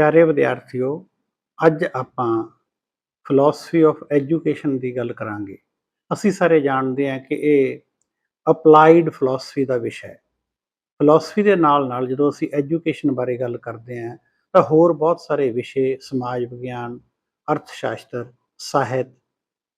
ਪਿਆਰੇ ਵਿਦਿਆਰਥੀਓ, ਅੱਜ ਆਪਾਂ ਫਿਲਾਸਫੀ ਆਫ ਐਜੂਕੇਸ਼ਨ ਦੀ ਗੱਲ ਕਰਾਂਗੇ। ਅਸੀਂ ਸਾਰੇ ਜਾਣਦੇ ਹਾਂ ਕਿ ਇਹ ਅਪਲਾਈਡ ਫਿਲਾਸਫੀ ਦਾ ਵਿਸ਼ਾ ਹੈ। ਫਿਲਾਸਫੀ ਦੇ ਨਾਲ ਨਾਲ ਜਦੋਂ ਅਸੀਂ ਐਜੂਕੇਸ਼ਨ ਬਾਰੇ ਗੱਲ ਕਰਦੇ ਹਾਂ, ਤਾਂ ਹੋਰ ਬਹੁਤ ਸਾਰੇ ਵਿਸ਼ੇ, ਸਮਾਜ ਵਿਗਿਆਨ ਅਰਥ ਸ਼ਾਸਤਰ ਸਾਹਿਤ,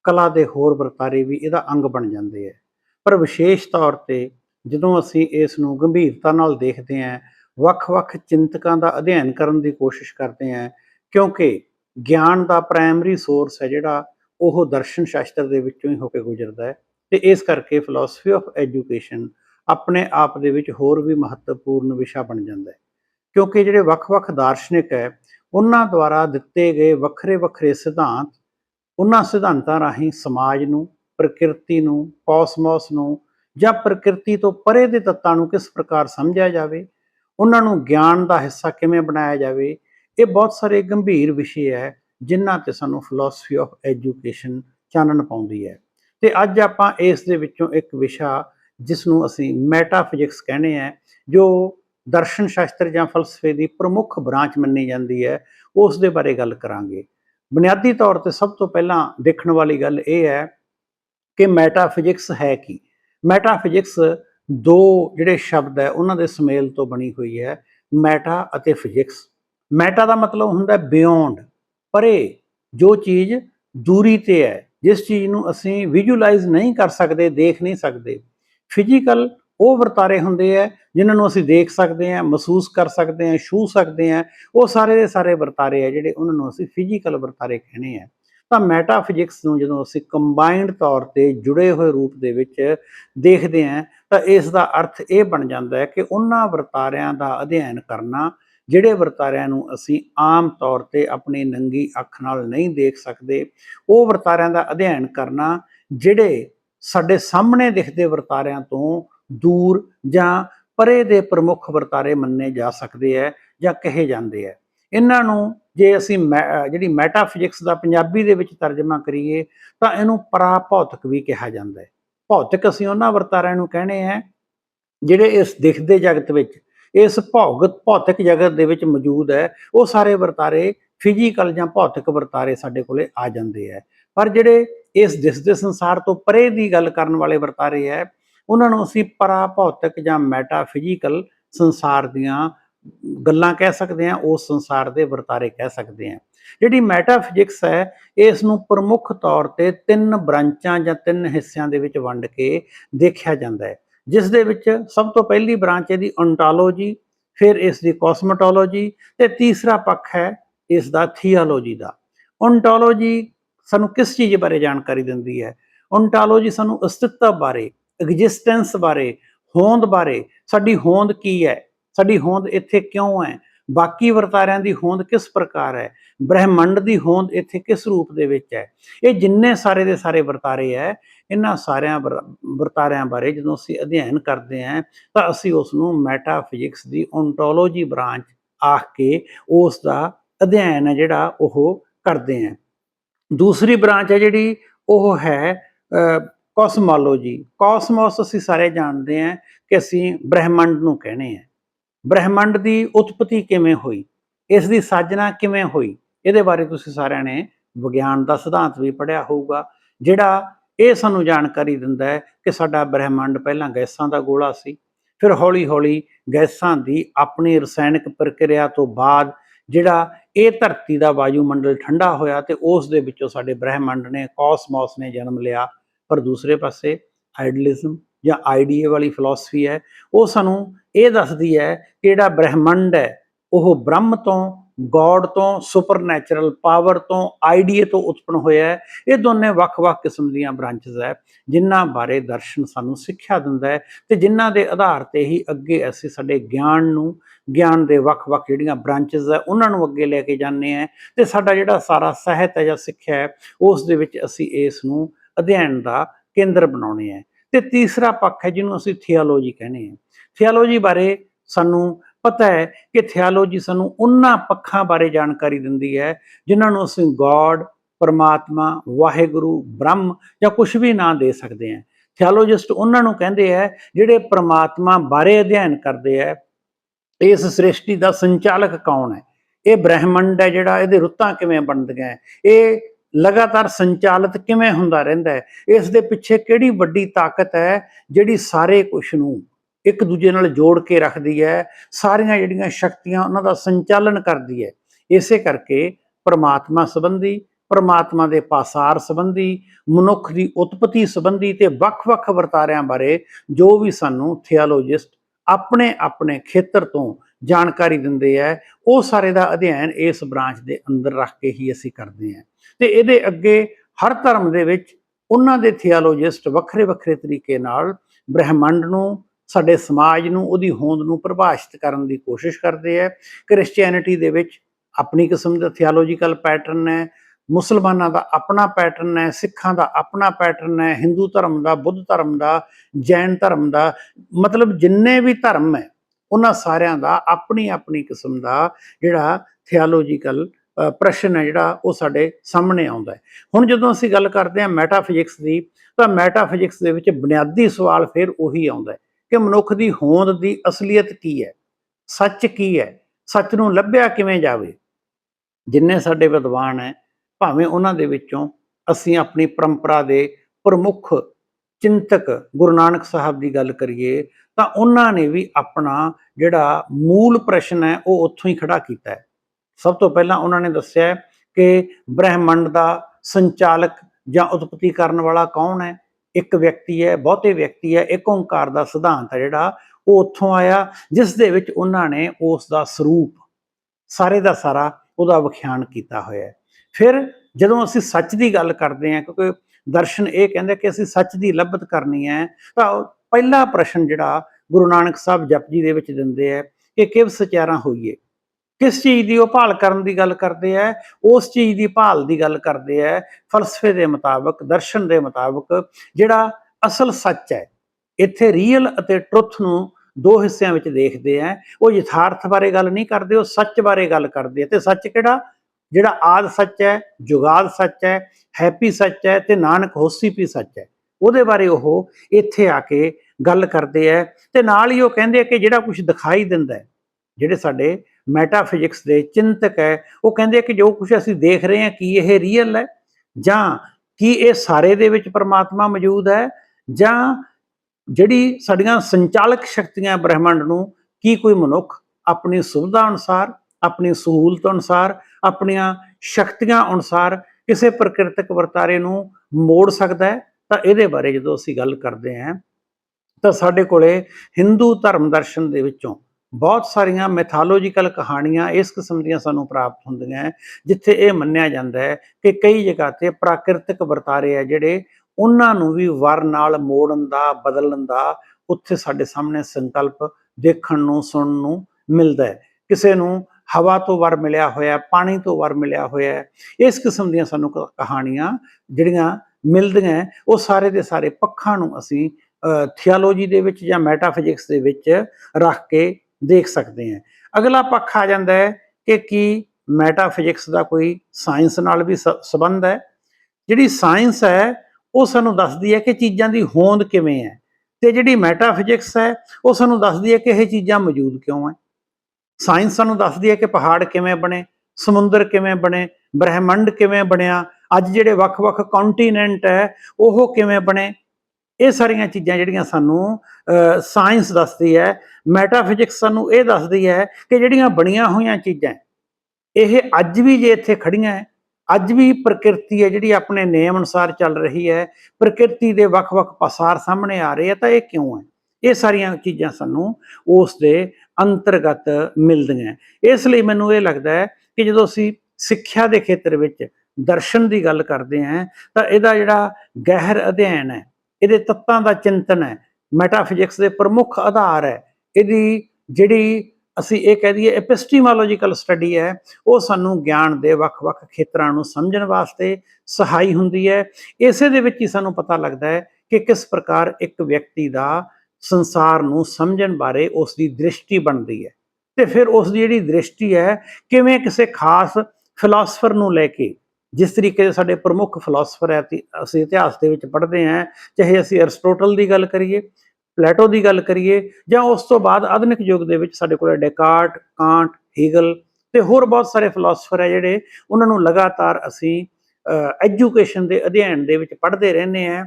ਕਲਾ ਦੇ ਹੋਰ ਵਰਤਾਰੇ ਵੀ ਇਹਦਾ ਅੰਗ ਬਣ ਜਾਂਦੇ ਹੈ। ਪਰ ਵਿਸ਼ੇਸ਼ ਤੌਰ ਤੇ ਜਦੋਂ ਅਸੀਂ ਇਸ ਨੂੰ ਗੰਭੀਰਤਾ ਨਾਲ ਦੇਖਦੇ ਹਾਂ ਵੱਖ-ਵੱਖ ਚਿੰਤਕਾਂ ਦਾ ਅਧਿਐਨ ਕਰਨ ਦੀ ਕੋਸ਼ਿਸ਼ ਕਰਦੇ ਹਾਂ ਕਿਉਂਕਿ ਗਿਆਨ ਦਾ ਪ੍ਰਾਇਮਰੀ ਸੋਰਸ ਹੈ ਜਿਹੜਾ ਉਹ ਦਰਸ਼ਨ ਸ਼ਾਸਤਰ ਦੇ ਵਿੱਚੋਂ ਹੀ ਹੋ ਕੇ ਗੁਜ਼ਰਦਾ ਹੈ ਤੇ ਇਸ ਕਰਕੇ ਫਿਲਾਸਫੀ ਆਫ ਐਜੂਕੇਸ਼ਨ ਆਪਣੇ ਆਪ ਦੇ ਵਿੱਚ ਹੋਰ ਵੀ ਮਹੱਤਵਪੂਰਨ ਵਿਸ਼ਾ ਬਣ ਜਾਂਦਾ ਹੈ। ਕਿਉਂਕਿ ਜਿਹੜੇ ਵੱਖ-ਵੱਖ ਦਾਰਸ਼ਨਿਕ ਹੈ, ਉਹਨਾਂ ਦੁਆਰਾ ਦਿੱਤੇ ਗਏ ਵੱਖਰੇ-ਵੱਖਰੇ ਸਿਧਾਂਤ, ਉਹਨਾਂ ਸਿਧਾਂਤਾਂ ਰਾਹੀਂ ਸਮਾਜ ਨੂੰ, ਪ੍ਰਕਿਰਤੀ ਨੂੰ, ਕੌਸਮੋਸ ਨੂੰ ਜਾਂ ਪ੍ਰਕਿਰਤੀ ਤੋਂ ਪਰੇ ਦੇ ਤੱਤਾਂ ਨੂੰ ਕਿਸ ਪ੍ਰਕਾਰ ਸਮਝਿਆ ਜਾਵੇ ਉਹਨਾਂ ਨੂੰ ਗਿਆਨ ਦਾ ਹਿੱਸਾ ਕਿਵੇਂ ਬਣਾਇਆ ਜਾਵੇ, ਇਹ ਬਹੁਤ ਸਾਰੇ ਗੰਭੀਰ ਵਿਸ਼ੇ ਹੈ, ਜਿਨ੍ਹਾਂ ਤੇ ਸਾਨੂੰ ਫਿਲਾਸਫੀ ਆਫ ਐਜੂਕੇਸ਼ਨ ਚਾਨਣ ਪਾਉਂਦੀ ਹੈ। ਤੇ ਅੱਜ ਆਪਾਂ ਇਸ ਦੇ ਵਿੱਚੋਂ ਇੱਕ ਵਿਸ਼ਾ ਜਿਸ ਨੂੰ ਅਸੀਂ ਮੈਟਾਫਿਜ਼ਿਕਸ ਕਹਿੰਦੇ ਆ ਜੋ ਦਰਸ਼ਨ ਸ਼ਾਸਤਰ ਜਾਂ ਫਲਸਫੇ ਦੀ ਪ੍ਰਮੁੱਖ ਬ੍ਰਾਂਚ ਮੰਨੀ ਜਾਂਦੀ ਹੈ, ਉਸ ਦੇ ਬਾਰੇ ਗੱਲ ਕਰਾਂਗੇ। ਬੁਨਿਆਦੀ ਤੌਰ ਤੇ ਸਭ ਤੋਂ ਪਹਿਲਾਂ ਦੇਖਣ ਵਾਲੀ ਗੱਲ ਇਹ ਹੈ ਕਿ ਮੈਟਾਫਿਜ਼ਿਕਸ ਹੈ ਕੀ? ਮੈਟਾਫਿਜ਼ਿਕਸ ਦੋ ਜਿਹੜੇ ਸ਼ਬਦ ਹੈ, ਉਹਨਾਂ ਦੇ ਸੁਮੇਲ ਤੋਂ ਬਣੀ ਹੋਈ ਹੈ, ਮੈਟਾ ਅਤੇ ਫਿਜ਼ਿਕਸ। ਮੈਟਾ ਦਾ ਮਤਲਬ ਹੁੰਦਾ ਬਿਯੋਂਡ ਪਰੇ। ਜੋ ਚੀਜ਼ ਦੂਰੀ ਤੇ ਹੈ, ਜਿਸ ਚੀਜ਼ ਨੂੰ ਅਸੀਂ ਵਿਜ਼ੂਅਲਾਈਜ਼ ਨਹੀਂ ਕਰ ਸਕਦੇ, ਦੇਖ ਨਹੀਂ ਸਕਦੇ। ਫਿਜ਼ੀਕਲ ਉਹ ਵਰਤਾਰੇ ਹੁੰਦੇ ਆ ਜਿਨ੍ਹਾਂ ਨੂੰ ਅਸੀਂ ਦੇਖ ਸਕਦੇ ਹਾਂ, ਮਹਿਸੂਸ ਕਰ ਸਕਦੇ ਹਾਂ, ਛੂ ਸਕਦੇ ਹਾਂ। ਉਹ ਸਾਰੇ ਦੇ ਸਾਰੇ ਵਰਤਾਰੇ ਆ ਜਿਹੜੇ ਉਹਨਾਂ ਨੂੰ ਅਸੀਂ ਫਿਜ਼ੀਕਲ ਵਰਤਾਰੇ ਕਹਿੰਦੇ ਆ ਤਾਂ ਮੈਟਾਫਿਜ਼ਿਕਸ ਨੂੰ ਜਦੋਂ ਅਸੀਂ ਕੰਬਾਈਨਡ ਤੌਰ ਤੇ ਜੁੜੇ ਹੋਏ ਰੂਪ ਦੇ ਵਿੱਚ ਦੇਖਦੇ ਹਾਂ ਤਾਂ ਇਸ ਦਾ ਅਰਥ ਇਹ ਬਣ ਜਾਂਦਾ ਹੈ ਕਿ ਉਹਨਾਂ ਵਰਤਾਰਿਆਂ ਦਾ ਅਧਿਐਨ ਕਰਨਾ, ਜਿਹੜੇ ਵਰਤਾਰਿਆਂ ਨੂੰ ਅਸੀਂ ਆਮ ਤੌਰ ਤੇ ਆਪਣੀ ਨੰਗੀ ਅੱਖ ਨਾਲ ਨਹੀਂ ਦੇਖ ਸਕਦੇ, ਉਹ ਵਰਤਾਰਿਆਂ ਦਾ ਅਧਿਐਨ ਕਰਨਾ, ਜਿਹੜੇ ਸਾਡੇ ਸਾਹਮਣੇ ਦਿਖਦੇ ਵਰਤਾਰਿਆਂ ਤੋਂ ਦੂਰ ਜਾਂ ਪਰੇ ਦੇ ਪ੍ਰਮੁੱਖ ਵਰਤਾਰੇ ਮੰਨੇ ਜਾ ਸਕਦੇ ਹੈ ਜਾਂ ਕਹੇ ਜਾਂਦੇ ਹੈ। ਇਹਨਾਂ ਨੂੰ ਜੇ ਅਸੀਂ ਜਿਹੜੀ ਮੈਟਾਫਿਜ਼ਿਕਸ ਦਾ ਪੰਜਾਬੀ ਦੇ ਵਿੱਚ ਤਰਜਮਾ ਕਰੀਏ, ਤਾਂ ਇਹਨੂੰ ਪਰਾਭੌਤਿਕ ਵੀ ਕਿਹਾ ਜਾਂਦਾ ਹੈ। ਭੌਤਿਕ ਅਸੀਂ ਉਹਨਾਂ ਵਰਤਾਰਿਆਂ ਨੂੰ ਕਹਿੰਦੇ ਆ ਜਿਹੜੇ ਇਸ ਦਿਖਦੇ ਜਗਤ ਵਿੱਚ, ਇਸ ਭੌਗਤ, ਭੌਤਿਕ ਜਗਤ ਦੇ ਵਿੱਚ ਮੌਜੂਦ ਹੈ, ਉਹ ਸਾਰੇ ਵਰਤਾਰੇ ਫਿਜ਼ੀਕਲ ਜਾਂ ਭੌਤਿਕ ਵਰਤਾਰੇ ਸਾਡੇ ਕੋਲੇ ਆ ਜਾਂਦੇ ਹੈ। ਪਰ ਜਿਹੜੇ ਇਸ ਦਿਸਦੇ ਸੰਸਾਰ ਤੋਂ ਪਰੇ ਦੀ ਗੱਲ ਕਰਨ ਵਾਲੇ ਵਰਤਾਰੇ ਹੈ, ਉਹਨਾਂ ਨੂੰ ਅਸੀਂ ਪਰਾ ਭੌਤਿਕ ਜਾਂ ਮੈਟਾਫਿਜ਼ੀਕਲ ਸੰਸਾਰ ਦੀਆਂ ਗੱਲਾਂ ਕਹਿ ਸਕਦੇ ਹਾਂ, ਉਸ ਸੰਸਾਰ ਦੇ ਵਰਤਾਰੇ ਕਹਿ ਸਕਦੇ ਹਾਂ। ਜਿਹੜੀ ਮੈਟਾਫਿਜ਼ਿਕਸ ਹੈ, ਇਸ ਨੂੰ ਪ੍ਰਮੁੱਖ ਤੌਰ ਤੇ ਤਿੰਨ ਬ੍ਰਾਂਚਾਂ ਜਾਂ ਤਿੰਨ ਹਿੱਸਿਆਂ ਦੇ ਵਿੱਚ ਵੰਡ ਕੇ ਦੇਖਿਆ ਜਾਂਦਾ ਹੈ। ਜਿਸ ਦੇ ਵਿੱਚ ਸਭ ਤੋਂ ਪਹਿਲੀ ਬ੍ਰਾਂਚ ਇਹਦੀ ਦੀ ਓਨਟੋਲੋਜੀ ਫਿਰ ਇਸ ਦੀ ਕੋਸਮੋਟੋਲੋਜੀ ਤੇ ਤੀਸਰਾ ਪੱਖ ਹੈ ਇਸ ਦਾ ਥੀਓਲੋਜੀ ਦਾ। ਓਨਟੋਲੋਜੀ ਸਾਨੂੰ ਕਿਸ ਚੀਜ਼ ਬਾਰੇ ਜਾਣਕਾਰੀ ਦਿੰਦੀ ਹੈ? ਓਨਟੋਲੋਜੀ ਸਾਨੂੰ ਅਸਤਿਤਵ ਬਾਰੇ ਐਗਜ਼ਿਸਟੈਂਸ ਬਾਰੇ, ਹੋਂਦ ਬਾਰੇ, ਸਾਡੀ ਹੋਂਦ ਕੀ ਹੈ? ਸਾਡੀ ਹੋਂਦ ਇੱਥੇ ਕਿਉਂ ਹੈ? ਬਾਕੀ ਵਰਤਾਰਿਆਂ ਦੀ ਹੋਂਦ ਕਿਸ ਪ੍ਰਕਾਰ ਹੈ? ਬ੍ਰਹਿਮੰਡ ਦੀ ਹੋਂਦ ਇੱਥੇ ਕਿਸ ਰੂਪ ਦੇ ਵਿੱਚ ਹੈ? ਇਹ ਜਿੰਨੇ ਸਾਰੇ ਦੇ ਸਾਰੇ ਵਰਤਾਰੇ ਹੈ, ਇਹਨਾਂ ਸਾਰਿਆਂ ਵਰਤਾਰਿਆਂ ਬਾਰੇ ਜਦੋਂ ਅਸੀਂ ਅਧਿਐਨ ਕਰਦੇ ਹਾਂ, ਤਾਂ ਅਸੀਂ ਉਸ ਨੂੰ ਮੈਟਾਫਿਜ਼ਿਕਸ ਦੀ ਓਨਟੋਲੋਜੀ ਬ੍ਰਾਂਚ ਆਖ ਕੇ ਉਸ ਦਾ ਅਧਿਐਨ ਹੈ ਜਿਹੜਾ ਉਹ ਕਰਦੇ ਹਾਂ। ਦੂਸਰੀ ਬ੍ਰਾਂਚ ਹੈ ਜਿਹੜੀ ਉਹ ਹੈ ਕੋਸਮੋਲੋਜੀ। ਕੋਸਮੋਸ ਅਸੀਂ ਸਾਰੇ ਜਾਣਦੇ ਹਾਂ ਕਿ ਅਸੀਂ ਬ੍ਰਹਿਮੰਡ ਨੂੰ ਕਹਿੰਦੇ ਹਾਂ। ਬ੍ਰਹਿਮੰਡ ਦੀ ਉਤਪਤੀ ਕਿਵੇਂ ਹੋਈ? ਇਸ ਦੀ ਸਾਜਨਾ ਕਿਵੇਂ ਹੋਈ? ਇਹਦੇ ਬਾਰੇ ਤੁਸੀਂ ਸਾਰਿਆਂ ਨੇ ਵਿਗਿਆਨ ਦਾ ਸਿਧਾਂਤ ਵੀ ਪੜ੍ਹਿਆ ਹੋਊਗਾ, ਜਿਹੜਾ ਇਹ ਸਾਨੂੰ ਜਾਣਕਾਰੀ ਦਿੰਦਾ ਹੈ ਕਿ ਸਾਡਾ ਬ੍ਰਹਿਮੰਡ ਪਹਿਲਾਂ ਗੈਸਾਂ ਦਾ ਗੋਲਾ ਸੀ, ਫਿਰ ਹੌਲੀ-ਹੌਲੀ ਗੈਸਾਂ ਦੀ ਆਪਣੀ ਰਸਾਇਣਿਕ ਪ੍ਰਕਿਰਿਆ ਤੋਂ ਬਾਅਦ ਜਿਹੜਾ ਇਹ ਧਰਤੀ ਦਾ ਵਾਯੂਮੰਡਲ ਠੰਡਾ ਹੋਇਆ ਤੇ ਉਸ ਦੇ ਵਿੱਚੋਂ ਸਾਡੇ ਬ੍ਰਹਿਮੰਡ ਨੇ, ਕਾਸਮੋਸ ਨੇ ਜਨਮ ਲਿਆ। ਪਰ ਦੂਸਰੇ ਪਾਸੇ ਆਈਡਲਿਜ਼ਮ ਜਾਂ ਆਈਡੀਏ ਵਾਲੀ ਫਿਲਾਸਫੀ ਹੈ, ਉਹ ਸਾਨੂੰ ਇਹ ਦੱਸਦੀ ਹੈ ਕਿ ਜਿਹੜਾ ਬ੍ਰਹਿਮੰਡ ਹੈ, ਉਹ ਬ੍ਰਹਮ ਤੋਂ, ਗੋਡ ਤੋਂ ਸੁਪਰਨੈਚੁਰਲ ਪਾਵਰ ਤੋਂ ਆਈਡੀਏ ਤੋਂ ਉਤਪਨ ਹੋਇਆ ਹੈ। ਇਹ ਦੋਨੇ ਵੱਖ-ਵੱਖ ਕਿਸਮ ਦੀਆਂ ਬ੍ਰਾਂਚਸ ਹੈ, ਜਿਨ੍ਹਾਂ ਬਾਰੇ ਦਰਸ਼ਨ ਸਾਨੂੰ ਸਿੱਖਿਆ ਦਿੰਦਾ ਹੈ ਤੇ ਜਿਨ੍ਹਾਂ ਦੇ ਆਧਾਰ ਤੇ ਹੀ ਅੱਗੇ ਅਸੀਂ ਸਾਡੇ ਗਿਆਨ ਨੂੰ, ਗਿਆਨ ਦੇ ਵੱਖ-ਵੱਖ ਜਿਹੜੀਆਂ ਬ੍ਰਾਂਚਸ ਹੈ, ਉਹਨਾਂ ਨੂੰ ਅੱਗੇ ਲੈ ਕੇ ਜਾਂਦੇ ਆ ਤੇ ਸਾਡਾ ਜਿਹੜਾ ਸਾਰਾ ਸਾਹਿਤ ਹੈ ਜਾਂ ਸਿੱਖਿਆ ਹੈ, ਉਸ ਦੇ ਵਿੱਚ ਅਸੀਂ ਇਸ ਨੂੰ ਅਧਿਐਨ ਦਾ ਕੇਂਦਰ ਬਣਾਉਣੇ ਆ ਤੇ ਤੀਸਰਾ ਪੱਖ ਹੈ, ਜਿਹਨੂੰ ਅਸੀਂ ਥੀਓਲੋਜੀ ਕਹਿੰਦੇ ਆ ਥੀਓਲੋਜੀ ਬਾਰੇ ਸਾਨੂੰ ਪਤਾ ਹੈ ਕਿ ਥੀਓਲੋਜੀ ਸਾਨੂੰ ਉਹਨਾਂ ਪੱਖਾਂ ਬਾਰੇ ਜਾਣਕਾਰੀ ਦਿੰਦੀ ਹੈ, ਜਿਨ੍ਹਾਂ ਨੂੰ ਅਸੀਂ ਗੋਡ, ਪਰਮਾਤਮਾ, ਵਾਹਿਗੁਰੂ, ਬ੍ਰਹਮ ਜਾਂ ਕੁਝ ਵੀ ਨਾਂ ਦੇ ਸਕਦੇ ਹਾਂ। ਥੀਓਲੋਜਿਸਟ ਉਹਨਾਂ ਨੂੰ ਕਹਿੰਦੇ ਆ ਜਿਹੜੇ ਪਰਮਾਤਮਾ ਬਾਰੇ ਅਧਿਐਨ ਕਰਦੇ ਆ ਇਸ ਸ੍ਰਿਸ਼ਟੀ ਦਾ ਸੰਚਾਲਕ ਕੌਣ ਹੈ? ਇਹ ਬ੍ਰਹਿਮੰਡ ਹੈ ਜਿਹੜਾ ਇਹਦੇ ਰੁੱਤਾਂ ਕਿਵੇਂ ਬਣਦੀਆਂ ਇਹ ਲਗਾਤਾਰ ਸੰਚਾਲਿਤ ਕਿਵੇਂ ਹੁੰਦਾ ਰਹਿੰਦਾ ਹੈ? ਇਸ ਦੇ ਪਿੱਛੇ ਕਿਹੜੀ ਵੱਡੀ ਤਾਕਤ ਹੈ ਜਿਹੜੀ ਸਾਰੇ ਕੁਝ ਨੂੰ ਇੱਕ ਦੂਜੇ ਨਾਲ ਜੋੜ ਕੇ ਰੱਖਦੀ ਹੈ, ਸਾਰੀਆਂ ਜਿਹੜੀਆਂ ਸ਼ਕਤੀਆਂ ਉਹਨਾਂ ਦਾ ਸੰਚਾਲਨ ਕਰਦੀ ਹੈ। ਇਸੇ ਕਰਕੇ ਪਰਮਾਤਮਾ ਸੰਬੰਧੀ, ਪਰਮਾਤਮਾ ਦੇ ਪਾਸਾਰ ਸੰਬੰਧੀ, ਮਨੁੱਖ ਦੀ ਉਤਪਤੀ ਸੰਬੰਧੀ ਤੇ ਵੱਖ-ਵੱਖ ਵਰਤਾਰਿਆਂ ਬਾਰੇ ਜੋ ਵੀ ਸਾਨੂੰ ਥਿਓਲੋਜਿਸਟ ਆਪਣੇ ਆਪਣੇ ਖੇਤਰ ਤੋਂ ਜਾਣਕਾਰੀ ਦਿੰਦੇ ਆ ਉਹ ਸਾਰੇ ਦਾ ਅਧਿਐਨ ਇਸ ਬ੍ਰਾਂਚ ਦੇ ਅੰਦਰ ਰੱਖ ਕੇ ਹੀ ਅਸੀਂ ਕਰਦੇ ਹਾਂ। ਤੇ ਇਹਦੇ ਅੱਗੇ ਹਰ ਧਰਮ ਦੇ ਵਿੱਚ ਉਹਨਾਂ ਦੇ ਥਿਓਲੋਜਿਸਟ ਵੱਖਰੇ ਵੱਖਰੇ ਤਰੀਕੇ ਨਾਲ ਬ੍ਰਹਿਮੰਡ ਨੂੰ ਸਾਡੇ ਸਮਾਜ ਨੂੰ, ਉਹਦੀ ਹੋਂਦ ਨੂੰ ਪਰਿਭਾਸ਼ਿਤ ਕਰਨ ਦੀ ਕੋਸ਼ਿਸ਼ ਕਰਦੇ ਆ ਕ੍ਰਿਸਚੀਅਨਿਟੀ ਦੇ ਵਿੱਚ ਆਪਣੀ ਕਿਸਮ ਦਾ ਥਿਓਲੋਜੀਕਲ ਪੈਟਰਨ ਹੈ ਮੁਸਲਮਾਨਾਂ ਦਾ ਆਪਣਾ ਪੈਟਰਨ ਹੈ ਸਿੱਖਾਂ ਦਾ ਆਪਣਾ ਪੈਟਰਨ ਹੈ ਹਿੰਦੂ ਧਰਮ ਦਾ, ਬੁੱਧ ਧਰਮ ਦਾ, ਜੈਨ ਧਰਮ ਦਾ, ਮਤਲਬ ਜਿੰਨੇ ਵੀ ਧਰਮ ਹੈ ਉਹਨਾਂ ਸਾਰਿਆਂ ਦਾ ਆਪਣੀ ਆਪਣੀ ਕਿਸਮ ਦਾ ਜਿਹੜਾ ਥਿਓਲੋਜੀਕਲ ਪ੍ਰਸ਼ਨ ਹੈ ਜਿਹੜਾ ਉਹ ਸਾਡੇ ਸਾਹਮਣੇ ਆਉਂਦਾ ਹੈ ਹੁਣ ਜਦੋਂ ਅਸੀਂ ਗੱਲ ਕਰਦੇ ਹਾਂ ਮੈਟਾਫਿਜ਼ਿਕਸ ਦੀ, ਤਾਂ ਮੈਟਾਫਿਜ਼ਿਕਸ ਦੇ ਵਿੱਚ ਬੁਨਿਆਦੀ ਸਵਾਲ ਫਿਰ ਉਹੀ ਆਉਂਦਾ ਹੈ ਕਿ ਮਨੁੱਖ ਦੀ ਹੋਂਦ ਦੀ ਅਸਲੀਅਤ ਕੀ ਹੈ? ਸੱਚ ਕੀ ਹੈ? ਸੱਚ ਨੂੰ ਲੱਭਿਆ ਕਿਵੇਂ ਜਾਵੇ? ਜਿੰਨੇ ਸਾਡੇ ਵਿਦਵਾਨ ਹੈ, ਭਾਵੇਂ ਉਹਨਾਂ ਦੇ ਵਿੱਚੋਂ ਅਸੀਂ ਆਪਣੀ ਪਰੰਪਰਾ ਦੇ ਪ੍ਰਮੁੱਖ ਚਿੰਤਕ ਗੁਰੂ ਨਾਨਕ ਸਾਹਿਬ ਦੀ ਗੱਲ ਕਰੀਏ, ਤਾਂ ਉਹਨਾਂ ਨੇ ਵੀ ਆਪਣਾ ਜਿਹੜਾ ਮੂਲ ਪ੍ਰਸ਼ਨ ਹੈ, ਉਹ ਉੱਥੋਂ ਹੀ ਖੜਾ ਕੀਤਾ ਹੈ। ਸਭ ਤੋਂ ਪਹਿਲਾਂ ਉਹਨਾਂ ਨੇ ਦੱਸਿਆ ਕਿ ਬ੍ਰਹਿਮੰਡ ਦਾ ਸੰਚਾਲਕ ਜਾਂ ਉਤਪਤੀ ਕਰਨ ਵਾਲਾ ਕੌਣ ਹੈ? ਇੱਕ ਵਿਅਕਤੀ ਹੈ, ਬਹੁਤੇ ਵਿਅਕਤੀ ਹੈ, ਇੱਕ ਓੰਕਾਰ ਦਾ ਸਿਧਾਂਤ ਹੈ ਜਿਹੜਾ ਉਹ ਉੱਥੋਂ ਆਇਆ, ਜਿਸ ਦੇ ਵਿੱਚ ਉਹਨਾਂ ਨੇ ਉਸ ਦਾ ਸਰੂਪ ਸਾਰੇ ਦਾ ਸਾਰਾ ਉਹਦਾ ਵਿਖਿਆਨ ਕੀਤਾ ਹੋਇਆ ਹੈ। ਫਿਰ ਜਦੋਂ ਅਸੀਂ ਸੱਚ ਦੀ ਗੱਲ ਕਰਦੇ ਹਾਂ, ਕਿਉਂਕਿ ਦਰਸ਼ਨ ਇਹ ਕਹਿੰਦੇ ਕਿ ਅਸੀਂ ਸੱਚ ਦੀ ਲੱਭਤ ਕਰਨੀ ਹੈ, ਤਾਂ ਪਹਿਲਾ ਪ੍ਰਸ਼ਨ ਜਿਹੜਾ ਗੁਰੂ ਨਾਨਕ ਸਾਹਿਬ ਜਪਜੀ ਦੇ ਵਿੱਚ ਦਿੰਦੇ ਆ ਕਿ ਕਿਵ ਸਚਾਰਾਂ ਹੋਈਏ? ਕਿਸ ਚੀਜ਼ ਦੀ ਉਹ ਭਾਲ ਕਰਨ ਦੀ ਗੱਲ ਕਰਦੇ ਆ ਉਸ ਚੀਜ਼ ਦੀ ਭਾਲ ਦੀ ਗੱਲ ਕਰਦੇ ਆ ਫਲਸਫੇ ਦੇ ਮੁਤਾਬਕ, ਦਰਸ਼ਨ ਦੇ ਮੁਤਾਬਕ, ਜਿਹੜਾ ਅਸਲ ਸੱਚ ਹੈ ਇੱਥੇ ਰੀਅਲ ਅਤੇ ਟਰੁੱਥ ਨੂੰ ਦੋ ਹਿੱਸਿਆਂ ਵਿੱਚ ਦੇਖਦੇ ਆ ਉਹ ਯਥਾਰਥ ਬਾਰੇ ਗੱਲ ਨਹੀਂ ਕਰਦੇ, ਉਹ ਸੱਚ ਬਾਰੇ ਗੱਲ ਕਰਦੇ ਆ ਤੇ ਸੱਚ ਕਿਹੜਾ? ਜਿਹੜਾ ਆਦ ਸੱਚ ਹੈ ਜੁਗਾਦ ਸੱਚ ਹੈ ਹੈਪੀ ਸੱਚ ਹੈ ਤੇ ਨਾਨਕ ਹੋਸੀ ਵੀ ਸੱਚ ਹੈ ਉਹਦੇ ਬਾਰੇ ਉਹ ਇੱਥੇ ਆ ਕੇ ਗੱਲ ਕਰਦੇ ਆ ਤੇ ਨਾਲ ਹੀ ਉਹ ਕਹਿੰਦੇ ਆ ਕਿ ਜਿਹੜਾ ਕੁਝ ਦਿਖਾਈ ਦਿੰਦਾ ਹੈ ਜਿਹੜੇ ਸਾਡੇ ਮੈਟਾਫਿਜ਼ਿਕਸ ਦੇ ਚਿੰਤਕ ਹੈ। ਉਹ ਕਹਿੰਦੇ ਕਿ ਜੋ ਕੁਝ ਅਸੀਂ ਦੇਖ ਰਹੇ ਹਾਂ, ਕੀ ਇਹ ਰੀਅਲ ਹੈ? ਜਾਂ ਕੀ ਇਹ ਸਾਰੇ ਦੇ ਵਿੱਚ ਪਰਮਾਤਮਾ ਮੌਜੂਦ ਹੈ? ਜਾਂ ਜਿਹੜੀ ਸਾਡੀਆਂ ਸੰਚਾਲਕ ਸ਼ਕਤੀਆਂ ਬ੍ਰਹਿਮੰਡ ਨੂੰ ਕੀ ਕੋਈ ਮਨੁੱਖ ਆਪਣੀ ਸੁਵਿਧਾ ਅਨੁਸਾਰ, ਆਪਣੀ ਸਹੂਲਤ ਅਨੁਸਾਰ, ਆਪਣੀਆਂ ਸ਼ਕਤੀਆਂ ਅਨੁਸਾਰ ਕਿਸੇ ਪ੍ਰਕਿਰਤਿਕ ਵਰਤਾਰੇ ਨੂੰ ਮੋੜ ਸਕਦਾ ਹੈ? ਤਾਂ ਇਹਦੇ ਬਾਰੇ ਜਦੋਂ ਅਸੀਂ ਗੱਲ ਕਰਦੇ ਹਾਂ, ਤਾਂ ਸਾਡੇ ਕੋਲੇ ਹਿੰਦੂ ਧਰਮ ਦਰਸ਼ਨ ਦੇ ਵਿੱਚੋਂ ਬਹੁਤ ਸਾਰੀਆਂ ਮੈਥੋਲੋਜੀਕਲ ਕਹਾਣੀਆਂ ਇਸ ਕਿਸਮ ਦੀਆਂ ਸਾਨੂੰ ਪ੍ਰਾਪਤ ਹੁੰਦੀਆਂ ਹੈ, ਜਿੱਥੇ ਇਹ ਮੰਨਿਆ ਜਾਂਦਾ ਹੈ ਕਿ ਕਈ ਜਗ੍ਹਾ ਤੇ ਪ੍ਰਾਕਿਰਤਿਕ ਵਰਤਾਰੇ ਆ ਜਿਹੜੇ ਉਹਨਾਂ ਨੂੰ ਵੀ ਵਰ ਨਾਲ ਮੋੜਨ ਦਾ ਬਦਲਣ ਦਾ ਉੱਥੇ ਸਾਡੇ ਸਾਹਮਣੇ ਸੰਕਲਪ ਦੇਖਣ ਨੂੰ ਸੁਣਨ ਨੂੰ ਮਿਲਦਾ ਹੈ। ਕਿਸੇ ਨੂੰ ਹਵਾ ਤੋਂ ਵਰ ਮਿਲਿਆ ਹੋਇਆ ਪਾਣੀ ਤੋਂ ਵਰ ਮਿਲਿਆ ਹੋਇਆ ਇਸ ਕਿਸਮ ਦੀਆਂ ਸਾਨੂੰ ਕ- ਕਹਾਣੀਆਂ ਜਿਹੜੀਆਂ ਮਿਲਦੀਆਂ ਉਹ ਸਾਰੇ ਦੇ ਸਾਰੇ ਪੱਖਾਂ ਨੂੰ ਅਸੀਂ ਥਿਓਲੋਜੀ ਦੇ ਵਿੱਚ ਜਾਂ ਮੈਟਾਫਿਜ਼ਿਕਸ ਦੇ ਵਿੱਚ ਰੱਖ ਕੇ ਦੇਖ ਸਕਦੇ ਹਾਂ। ਅਗਲਾ ਪੱਖ ਆ ਜਾਂਦਾ ਹੈ ਕਿ ਕੀ ਮੈਟਾਫਿਜ਼ਿਕਸ ਦਾ ਕੋਈ ਸਾਇੰਸ ਨਾਲ ਵੀ ਸ- ਸੰਬੰਧ ਹੈ। ਜਿਹੜੀ ਸਾਇੰਸ ਹੈ, ਉਹ ਸਾਨੂੰ ਦੱਸਦੀ ਹੈ ਕਿ ਚੀਜ਼ਾਂ ਦੀ ਹੋਂਦ ਕਿਵੇਂ ਹੈ। ਤੇ ਜਿਹੜੀ ਮੈਟਾਫਿਜ਼ਿਕਸ ਹੈ, ਉਹ ਸਾਨੂੰ ਦੱਸਦੀ ਹੈ ਕਿ ਇਹ ਚੀਜ਼ਾਂ ਮੌਜੂਦ ਕਿਉਂ ਹੈ। ਸਾਇੰਸ ਸਾਨੂੰ ਦੱਸਦੀ ਹੈ ਕਿ ਪਹਾੜ ਕਿਵੇਂ ਬਣੇ, ਸਮੁੰਦਰ ਕਿਵੇਂ ਬਣੇ, ਬ੍ਰਹਿਮੰਡ ਕਿਵੇਂ ਬਣਿਆ, ਅੱਜ ਜਿਹੜੇ ਵੱਖ-ਵੱਖ ਕੰਟੀਨੈਂਟ ਹੈ, ਉਹ ਕਿਵੇਂ ਬਣੇ। ਇਹ ਸਾਰੀਆਂ ਚੀਜ਼ਾਂ ਜਿਹੜੀਆਂ ਸਾਨੂੰ ਸਾਇੰਸ ਦੱਸਦੀ ਹੈ ਮੈਟਾਫਿਜ਼ਿਕਸ ਸਾਨੂੰ ਇਹ ਦੱਸਦੀ ਹੈ ਕਿ ਜਿਹੜੀਆਂ ਬਣੀਆਂ ਹੋਈਆਂ ਚੀਜ਼ਾਂ ਇਹ ਅੱਜ ਵੀ ਜੇ ਇੱਥੇ ਖੜੀਆਂ ਹੈ, ਅੱਜ ਵੀ ਪ੍ਰਕਿਰਤੀ ਹੈ ਜਿਹੜੀ ਆਪਣੇ ਨਿਯਮ ਅਨੁਸਾਰ ਚੱਲ ਰਹੀ ਹੈ, ਪ੍ਰਕਿਰਤੀ ਦੇ ਵੱਖ-ਵੱਖ ਪਸਾਰ ਸਾਹਮਣੇ ਆ ਰਹੇ ਆ, ਤਾਂ ਇਹ ਕਿਉਂ ਹੈ? ਇਹ ਸਾਰੀਆਂ ਚੀਜ਼ਾਂ ਸਾਨੂੰ ਉਸ ਦੇ ਅੰਤਰਗਤ ਮਿਲਦੀਆਂ ਇਸ ਲਈ ਮੈਨੂੰ ਇਹ ਲੱਗਦਾ ਹੈ ਕਿ ਜਦੋਂ ਅਸੀਂ ਸਿੱਖਿਆ ਦੇ ਖੇਤਰ ਵਿੱਚ ਦਰਸ਼ਨ ਦੀ ਗੱਲ ਕਰਦੇ ਹਾਂ, ਤਾਂ ਇਹਦਾ ਜਿਹੜਾ ਗਹਿਰ ਅਧਿਐਨ ਹੈ, ਇਹਦੇ ਤੱਤਾਂ ਦਾ ਚਿੰਤਨ ਹੈ ਮੈਟਾਫਿਜ਼ਿਕਸ ਦੇ ਪ੍ਰਮੁੱਖ ਆਧਾਰ ਹੈ ਇਹਦੀ ਜਿਹੜੀ ਅਸੀਂ ਇਹ ਕਹਿ ਦਈਏ ਐਪਿਸਟੀਮੋਲੋਜੀਕਲ ਸਟੱਡੀ ਹੈ, ਉਹ ਸਾਨੂੰ ਗਿਆਨ ਦੇ ਵੱਖ-ਵੱਖ ਖੇਤਰਾਂ ਨੂੰ ਸਮਝਣ ਵਾਸਤੇ ਸਹਾਈ ਹੁੰਦੀ ਹੈ। ਇਸੇ ਦੇ ਵਿੱਚ ਹੀ ਸਾਨੂੰ ਪਤਾ ਲੱਗਦਾ ਹੈ ਕਿ ਕਿਸ ਪ੍ਰਕਾਰ ਇੱਕ ਵਿਅਕਤੀ ਦਾ ਸੰਸਾਰ ਨੂੰ ਸਮਝਣ ਬਾਰੇ ਉਸ ਦੀ ਦ੍ਰਿਸ਼ਟੀ ਬਣਦੀ ਹੈ। ਤੇ ਫਿਰ ਉਸ ਦੀ ਜਿਹੜੀ ਦ੍ਰਿਸ਼ਟੀ ਹੈ, ਕਿਵੇਂ ਕਿਸੇ ਖਾਸ ਫਿਲਾਸਫਰ ਨੂੰ ਲੈ ਕੇ, ਜਿਸ ਤਰੀਕੇ ਦੇ ਸਾਡੇ ਪ੍ਰਮੁੱਖ ਫਿਲਾਸਫਰ ਹੈ, ਅਸੀਂ ਇਤਿਹਾਸ ਦੇ ਵਿੱਚ ਪੜ੍ਹਦੇ ਹਾਂ, ਚਾਹੇ ਅਸੀਂ ਅਰਿਸਟੋਟਲ ਦੀ ਗੱਲ ਕਰੀਏ ਪਲੇਟੋ ਦੀ ਗੱਲ ਕਰੀਏ ਜਾਂ ਉਸ ਤੋਂ ਬਾਅਦ ਆਧੁਨਿਕ ਯੁੱਗ ਦੇ ਵਿੱਚ ਸਾਡੇ ਕੋਲ ਡੈਕਾਰਟ, ਕਾਂਟ, ਹੀਗਲ ਤੇ ਹੋਰ ਬਹੁਤ ਸਾਰੇ ਫਿਲਾਸਫਰ ਹੈ ਜਿਹੜੇ ਉਹਨਾਂ ਨੂੰ ਲਗਾਤਾਰ ਅਸੀਂ ਐਜੂਕੇਸ਼ਨ ਦੇ ਅਧਿਐਨ ਦੇ ਵਿੱਚ ਪੜ੍ਹਦੇ ਰਹਿੰਦੇ ਆ।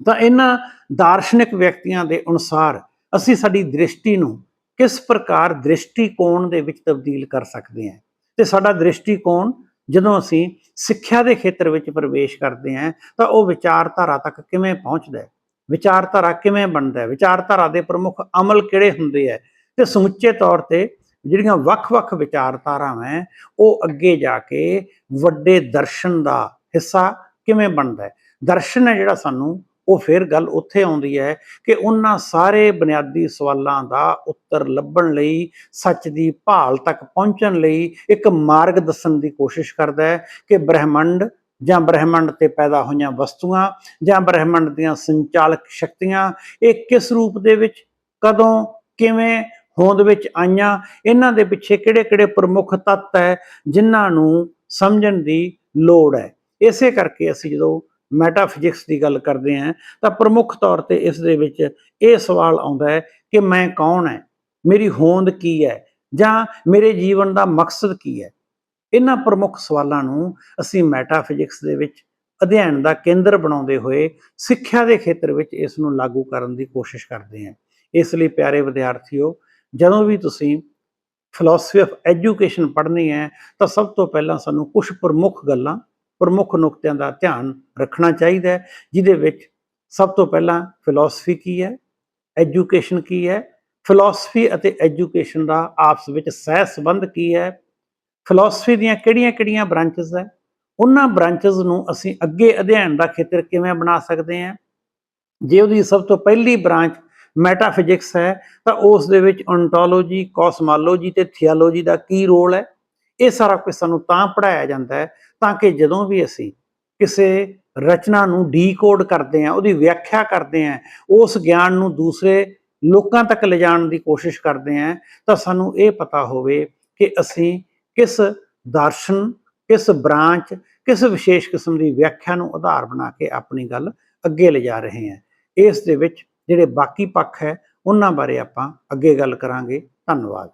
ਤਾਂ ਇਹਨਾਂ ਦਾਰਸ਼ਨਿਕ ਵਿਅਕਤੀਆਂ ਦੇ ਅਨੁਸਾਰ ਅਸੀਂ ਸਾਡੀ ਦ੍ਰਿਸ਼ਟੀ ਨੂੰ ਕਿਸ ਪ੍ਰਕਾਰ ਦ੍ਰਿਸ਼ਟੀਕੋਣ ਦੇ ਵਿੱਚ ਤਬਦੀਲ ਕਰ ਸਕਦੇ ਹਾਂ ਤੇ ਸਾਡਾ ਦ੍ਰਿਸ਼ਟੀਕੋਣ ਜਦੋਂ ਅਸੀਂ ਸਿੱਖਿਆ ਦੇ ਖੇਤਰ ਵਿੱਚ ਪ੍ਰਵੇਸ਼ ਕਰਦੇ ਹਾਂ ਤਾਂ ਉਹ ਵਿਚਾਰਧਾਰਾ ਤੱਕ ਕਿਵੇਂ ਪਹੁੰਚਦਾ ਹੈ? ਵਿਚਾਰਧਾਰਾ ਕਿਵੇਂ ਬਣਦਾ ਹੈ? ਵਿਚਾਰਧਾਰਾ ਦੇ ਪ੍ਰਮੁੱਖ ਅਮਲ ਕਿਹੜੇ ਹੁੰਦੇ ਹੈ? ਤੇ ਸਮੁੱਚੇ ਤੌਰ ਤੇ ਜਿਹੜੀਆਂ ਵੱਖ-ਵੱਖ ਵਿਚਾਰਧਾਰਾਵਾਂ ਹੈ, ਉਹ ਅੱਗੇ ਜਾ ਕੇ ਵੱਡੇ ਦਰਸ਼ਨ ਦਾ ਹਿੱਸਾ ਕਿਵੇਂ ਬਣਦਾ ਹੈ? ਦਰਸ਼ਨ ਹੈ ਜਿਹੜਾ ਸਾਨੂੰ, ਉਹ ਫਿਰ ਗੱਲ ਉੱਥੇ ਆਉਂਦੀ ਹੈ ਕਿ ਉਹਨਾਂ ਸਾਰੇ ਬੁਨਿਆਦੀ ਸਵਾਲਾਂ ਦਾ ਉੱਤਰ ਲੱਭਣ ਲਈ, ਸੱਚ ਦੀ ਭਾਲ ਤੱਕ ਪਹੁੰਚਣ ਲਈ ਇੱਕ ਮਾਰਗ ਦੱਸਣ ਦੀ ਕੋਸ਼ਿਸ਼ ਕਰਦਾ ਹੈ ਕਿ ਬ੍ਰਹਿਮੰਡ ਜਾਂ ਬ੍ਰਹਿਮੰਡ ਤੇ ਪੈਦਾ ਹੋਈਆਂ ਵਸਤੂਆਂ, ਜਾਂ ਬ੍ਰਹਿਮੰਡ ਦੀਆਂ ਸੰਚਾਲਕ ਸ਼ਕਤੀਆਂ, ਇਹ ਕਿਸ ਰੂਪ ਦੇ ਵਿੱਚ, ਕਦੋਂ, ਕਿਵੇਂ ਹੋਂਦ ਵਿੱਚ ਆਈਆਂ, ਇਹਨਾਂ ਦੇ ਪਿੱਛੇ ਕਿਹੜੇ-ਕਿਹੜੇ ਪ੍ਰਮੁੱਖ ਤੱਤ ਹੈ, ਜਿਨ੍ਹਾਂ ਨੂੰ ਸਮਝਣ ਦੀ ਲੋੜ ਹੈ। ਇਸੇ ਕਰਕੇ ਅਸੀਂ ਜਦੋਂ ਮੈਟਾਫਿਜ਼ਿਕਸ ਦੀ ਗੱਲ ਕਰਦੇ ਹਾਂ, ਤਾਂ ਪ੍ਰਮੁੱਖ ਤੌਰ ਤੇ ਇਸ ਦੇ ਵਿੱਚ ਇਹ ਸਵਾਲ ਆਉਂਦਾ ਹੈ ਕਿ ਮੈਂ ਕੌਣ ਹੈ? ਮੇਰੀ ਹੋਂਦ ਕੀ ਹੈ? ਜਾਂ ਮੇਰੇ ਜੀਵਨ ਦਾ ਮਕਸਦ ਕੀ ਹੈ? ਇਹਨਾਂ ਪ੍ਰਮੁੱਖ ਸਵਾਲਾਂ ਨੂੰ ਅਸੀਂ ਮੈਟਾਫਿਜ਼ਿਕਸ ਦੇ ਵਿੱਚ ਅਧਿਐਨ ਦਾ ਕੇਂਦਰ ਬਣਾਉਂਦੇ ਹੋਏ ਸਿੱਖਿਆ ਦੇ ਖੇਤਰ ਵਿੱਚ ਇਸ ਨੂੰ ਲਾਗੂ ਕਰਨ ਦੀ ਕੋਸ਼ਿਸ਼ ਕਰਦੇ ਹਾਂ। ਇਸ ਲਈ ਪਿਆਰੇ ਵਿਦਿਆਰਥੀਓ, ਜਦੋਂ ਵੀ ਤੁਸੀਂ ਫਿਲਾਸਫੀ ਆਫ ਐਜੂਕੇਸ਼ਨ ਪੜ੍ਹਨੀ ਹੈ, ਤਾਂ ਸਭ ਤੋਂ ਪਹਿਲਾਂ ਸਾਨੂੰ ਕੁਝ ਪ੍ਰਮੁੱਖ ਗੱਲਾਂ, ਪ੍ਰਮੁੱਖ ਨੁਕਤਿਆਂ ਦਾ ਧਿਆਨ ਰੱਖਣਾ ਚਾਹੀਦਾ ਹੈ, ਜਿਹਦੇ ਵਿੱਚ ਸਭ ਤੋਂ ਪਹਿਲਾਂ ਫਿਲਾਸਫੀ ਕੀ ਹੈ ਐਜੂਕੇਸ਼ਨ ਕੀ ਹੈ ਫਿਲਾਸਫੀ ਅਤੇ ਐਜੂਕੇਸ਼ਨ ਦਾ ਆਪਸ ਵਿੱਚ ਸਹਿ ਸੰਬੰਧ ਕੀ ਹੈ ਫਿਲਾਸਫੀ ਦੀਆਂ ਕਿਹੜੀਆਂ-ਕਿਹੜੀਆਂ ਬ੍ਰਾਂਚਸ ਹੈ? ਉਹਨਾਂ ਬ੍ਰਾਂਚਸ ਨੂੰ ਅਸੀਂ ਅੱਗੇ ਅਧਿਐਨ ਦਾ ਖੇਤਰ ਕਿਵੇਂ ਬਣਾ ਸਕਦੇ ਹਾਂ? ਜੇ ਉਹਦੀ ਸਭ ਤੋਂ ਪਹਿਲੀ ਬ੍ਰਾਂਚ ਮੈਟਾਫਿਜ਼ਿਕਸ ਹੈ, ਤਾਂ ਉਸ ਦੇ ਵਿੱਚ ontology ਕੋਸਮੋਲੋਜੀ ਤੇ ਥੀਓਲੋਜੀ ਦਾ ਕੀ ਰੋਲ ਹੈ? ਇਹ ਸਾਰਾ ਕੁਝ ਸਾਨੂੰ ਤਾਂ ਪੜਾਇਆ ਜਾਂਦਾ ਹੈ, ਤਾਂ ਕਿ ਜਦੋਂ ਵੀ ਅਸੀਂ ਕਿਸੇ ਰਚਨਾ ਨੂੰ ਡੀਕੋਡ ਕਰਦੇ ਹਾਂ, ਉਹਦੀ ਵਿਆਖਿਆ ਕਰਦੇ ਹਾਂ, ਉਸ ਗਿਆਨ ਨੂੰ ਦੂਸਰੇ ਲੋਕਾਂ ਤੱਕ ਲਿਜਾਣ ਦੀ ਕੋਸ਼ਿਸ਼ ਕਰਦੇ ਹਾਂ, ਤਾਂ ਸਾਨੂੰ ਇਹ ਪਤਾ ਹੋਵੇ ਕਿ ਅਸੀਂ ਕਿਸ ਦਰਸ਼ਨ, ਕਿਸ ਬ੍ਰਾਂਚ, ਕਿਸ ਵਿਸ਼ੇਸ਼ ਕਿਸਮ ਦੀ ਵਿਆਖਿਆ ਨੂੰ ਆਧਾਰ ਬਣਾ ਕੇ ਆਪਣੀ ਗੱਲ ਅੱਗੇ ਲਿਜਾ ਰਹੇ ਹਾਂ। ਇਸ ਦੇ ਵਿੱਚ ਜਿਹੜੇ ਬਾਕੀ ਪੱਖ ਹੈ, ਉਹਨਾਂ ਬਾਰੇ ਆਪਾਂ ਅੱਗੇ ਗੱਲ ਕਰਾਂਗੇ। ਧੰਨਵਾਦ।